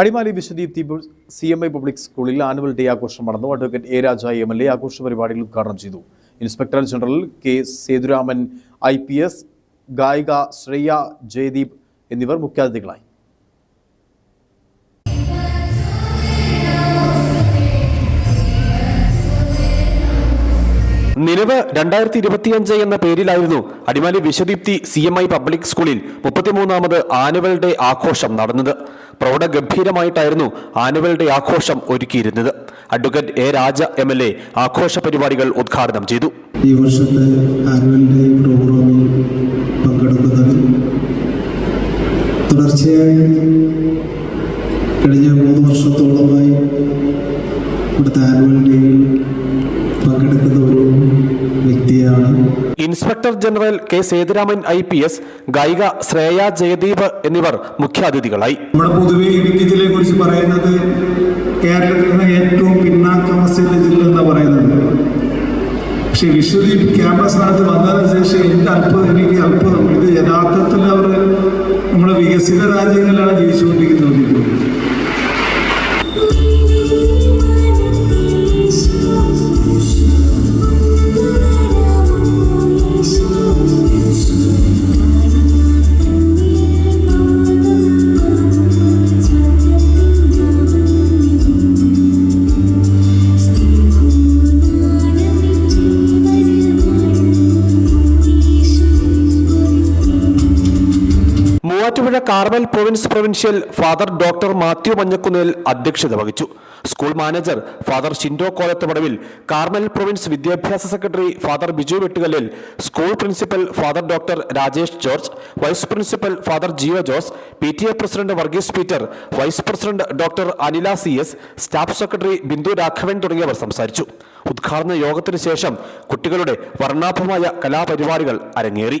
Adimali Vishwadeepthi C M I public സ്കൂളിൽ annual day ആഘോഷം നടന്നു. Advocate A Raja M L A ആഘോഷ പരിപാടികൾ ഉദ്ഘാടനം ചെയ്തു. Inspector general K Sethuraman I P S ഗായിക ശ്രേയ ജയദീപ് എന്നിവർ മുഖ്യാതിഥികളായി. നിലവ് രണ്ടായിരത്തി ഇരുപത്തിയഞ്ച് എന്ന പേരിലായിരുന്നു Adimali Vishwadeepthi C M I public സ്കൂളിൽ മുപ്പത്തിമൂന്നാമത് ആനുവൽ ഡേ ആഘോഷം നടന്നത്. പ്രൗഢഗംഭീരമായിട്ടായിരുന്നു ആനുവൽ ഡേ ആഘോഷം ഒരുക്കിയിരുന്നത്. Advocate A Raja M L A ആഘോഷ പരിപാടികൾ ഉദ്ഘാടനം ചെയ്തു. ഈ വർഷത്തെ ആനുവൽ ഡേ പ്രോഗ്രാമിൽ പങ്കെടുക്കുന്നതിൽ തുടർച്ചയായി കഴിഞ്ഞ മൂന്ന് വർഷത്തോളമായി ഇവിടുത്തെ ആനുവൽ ഡേയിൽ inspector general K Sethuraman I P S ഗായിക ശ്രേയ ജയദീപ് എന്നിവർ മുഖ്യാതിഥികളായി. നമ്മുടെ പൊതുവെ ഇടുക്കി ജില്ലയെ കുറിച്ച് പറയുന്നത് കേരളത്തിലെ ഏറ്റവും പിന്നാക്കാവസ്ഥയുള്ള ജില്ല എന്ന് പറയുന്നത്. പക്ഷെ വിശ്വദീപ് ക്യാമ്പസിനകത്ത് വന്നതിന് ശേഷം എന്റെ അത്ഭുതം എനിക്ക് അത്ഭുതം. ഇത് യഥാർത്ഥത്തിൽ അവർ നമ്മുടെ വികസിത രാജ്യങ്ങളിലാണ് ജീവിച്ചുകൊണ്ടിരിക്കുന്നത്. ഇപ്പോൾ Carmel province provincial father doctor Mathew Manjakunnil അധ്യക്ഷത വഹിച്ചു. School manager father Shindo Kolathupadavil Carmel province വിദ്യാഭ്യാസ secretary father Biju Vettukallil school principal father doctor Rajesh George vice principal father Jio Jose P T A president Varghese Peter vice president doctor Anila C S staff secretary Bindu Raghavan തുടങ്ങിയവർ സംസാരിച്ചു. ഉദ്ഘാടന യോഗത്തിന് ശേഷം കുട്ടികളുടെ വർണാഭമായ കലാപരിപാടികൾ അരങ്ങേറി.